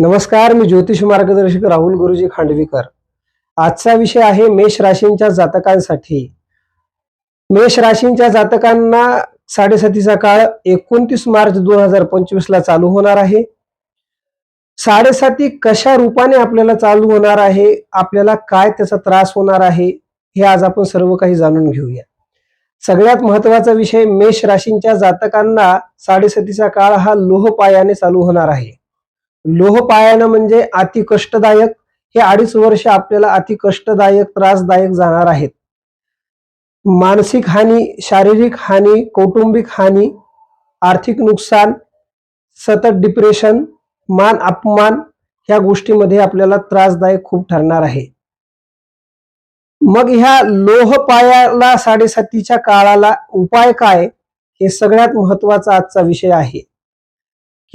नमस्कार मी ज्योतिष मार्गदर्शक राहुल गुरुजी खांडवीकर. आजचा विषय आहे मेष राशींच्या जातकांसाठी. मेष राशींच्या जातकांना साडेसातीचा काळ एकोणतीस मार्च दोन हजार पंचवीस ला चालू होणार आहे. साडेसाती कशा रूपाने आपल्याला चालू होणार आहे आपल्याला काय त्याचा त्रास होणार आहे हे आज आपण सर्व काही जाणून घेऊया. सगळ्यात महत्त्वाचा विषय मेष राशींच्या जातकांना साडेसातीचा काळ हा लोहपायाने चालू होणार आहे. लोहपायानं म्हणजे अति कष्टदायक हे अडीच वर्ष आपल्याला अति कष्टदायक त्रासदायक जाणार आहेत. मानसिक हानी शारीरिक हानी कौटुंबिक हानी आर्थिक नुकसान सतत डिप्रेशन मान अपमान ह्या गोष्टीमध्ये आपल्याला त्रासदायक खूप ठरणार आहे. मग ह्या लोहपायाला साडेसातीच्या काळाला उपाय काय? हे सगळ्यात महत्त्वाचा आजचा विषय आहे.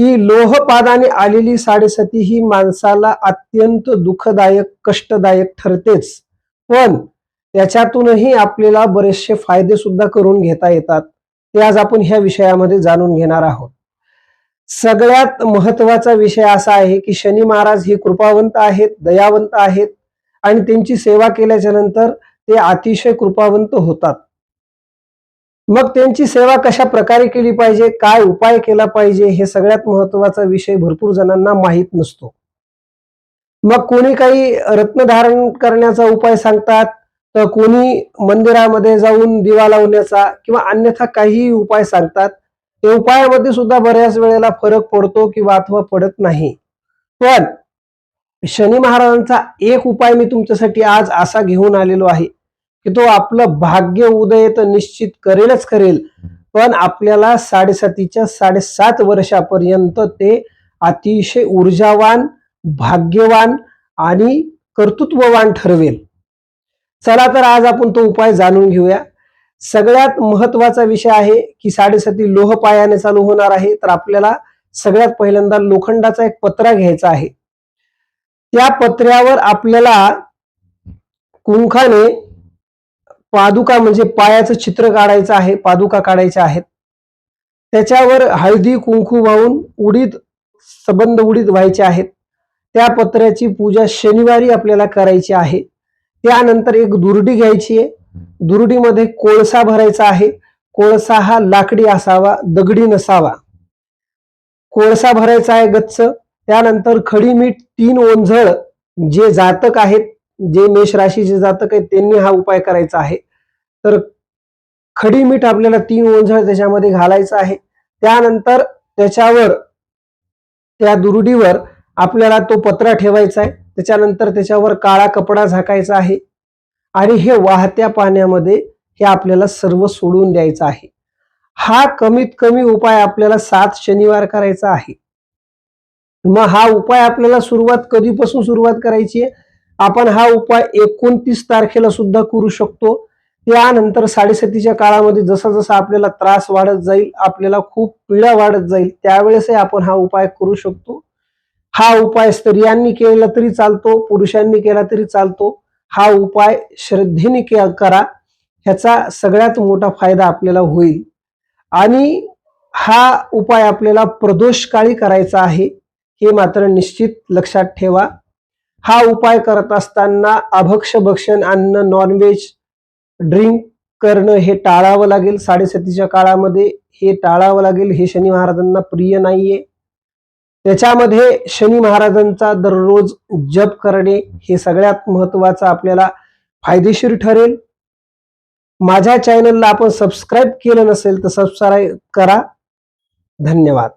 की लोहपादाने आलेली साडेसती ही माणसाला अत्यंत दुःखदायक कष्टदायक ठरतेच. पण त्याच्यातूनही आपल्याला बरेचसे फायदे सुद्धा करून घेता येतात. ते आज आपण ह्या विषयामध्ये जाणून घेणार आहोत. सगळ्यात महत्त्वाचा विषय असा आहे की शनी महाराज हे कृपावंत आहेत दयावंत आहेत. आणि त्यांची सेवा केल्याच्यानंतर ते अतिशय कृपावंत होतात. मग त्यांची सेवा कशा प्रकारे केली पाहिजे काय उपाय केला पाहिजे हे सगळ्यात महत्त्वाचा विषय भरपूर जणांना माहीत नसतो. मग कोणी काही रत्न धारण करण्याचा उपाय सांगतात तर कोणी मंदिरामध्ये जाऊन दिवा लावण्याचा किंवा अन्यथा काहीही उपाय सांगतात ते उपायामध्ये सुद्धा बऱ्याच वेळेला फरक पडतो किंवा अथवा पडत नाही. पण शनी महाराजांचा एक उपाय मी तुमच्यासाठी आज असा घेऊन आलेलो आहे की तो आपलं भाग्य उदय तर निश्चित करेलच करेल. पण आपल्याला साडेसातीच्या साडेसात वर्षापर्यंत ते अतिशय ऊर्जावान भाग्यवान आणि कर्तृत्ववान ठरवेल. चला तर आज आपण तो उपाय जाणून घेऊया. सगळ्यात महत्त्वाचा विषय आहे की साडेसाती लोहपायाने चालू होणार आहे. तर आपल्याला सगळ्यात पहिल्यांदा लोखंडाचा एक पत्रा घ्यायचा आहे. त्या पत्र्यावर आपल्याला कुंखाने पादुका म्हणजे पायाचं चित्र काढायचं आहे पादुका काढायच्या आहेत. त्याच्यावर हळदी कुंकू वाहून उडीद सबंध उडीद व्हायचे आहेत. त्या पत्र्याची पूजा शनिवारी आपल्याला करायची आहे. त्यानंतर एक दुर्डी घ्यायची आहे. दुर्डीमध्ये कोळसा भरायचा आहे. कोळसा हा लाकडी असावा दगडी नसावा. कोळसा भरायचा आहे गच्च. त्यानंतर खडी मीठ तीन ओंझळ जे जातक आहेत जे मेष राशीचे जातक आहेत त्यांनी हा उपाय करायचा आहे. तर खडी मीठ आपल्याला तीन ओंझळ त्याच्यामध्ये घालायचं आहे. त्यानंतर त्याच्यावर त्या दुरुडीवर आपल्याला तो पत्रा ठेवायचा आहे. त्याच्यानंतर त्याच्यावर काळा कपडा झाकायचा आहे. आणि हे वाहत्या पाण्यामध्ये हे आपल्याला सर्व सोडून द्यायचं आहे. हा कमीत कमी उपाय आपल्याला सात शनिवार करायचा आहे. मग हा उपाय आपल्याला सुरुवात कधीपासून सुरुवात करायची आहे? आपण हा उपाय एकोणतीस तारखेला सुद्धा करू शकतो. त्यानंतर साडेसातीच्या काळामध्ये जसा जसा आपल्याला त्रास वाढत जाईल आपल्याला खूप पीडा वाढत जाईल त्यावेळेसही आपण हा उपाय करू शकतो. हा उपाय स्त्रियांनी केला तरी चालतो पुरुषांनी केला तरी चालतो. हा उपाय श्रद्धेने के- करा. ह्याचा सगळ्यात मोठा फायदा आपल्याला होईल. आणि हा उपाय आपल्याला प्रदोष काळी करायचा आहे हे मात्र निश्चित लक्षात ठेवा. हा उपाय करत असताना अभक्ष भक्षण अन्न नॉनव्हेज ड्रिंक करणं हे टाळावं लागेल. साडेसतीच्या काळामध्ये हे टाळावं लागेल. हे शनी महाराजांना प्रिय नाहीये. त्याच्यामध्ये शनी महाराजांचा दररोज जप करणे हे सगळ्यात महत्वाचं आपल्याला फायदेशीर ठरेल. माझ्या चॅनलला आपण सबस्क्राईब केलं नसेल तर सबस्क्राईब करा. धन्यवाद.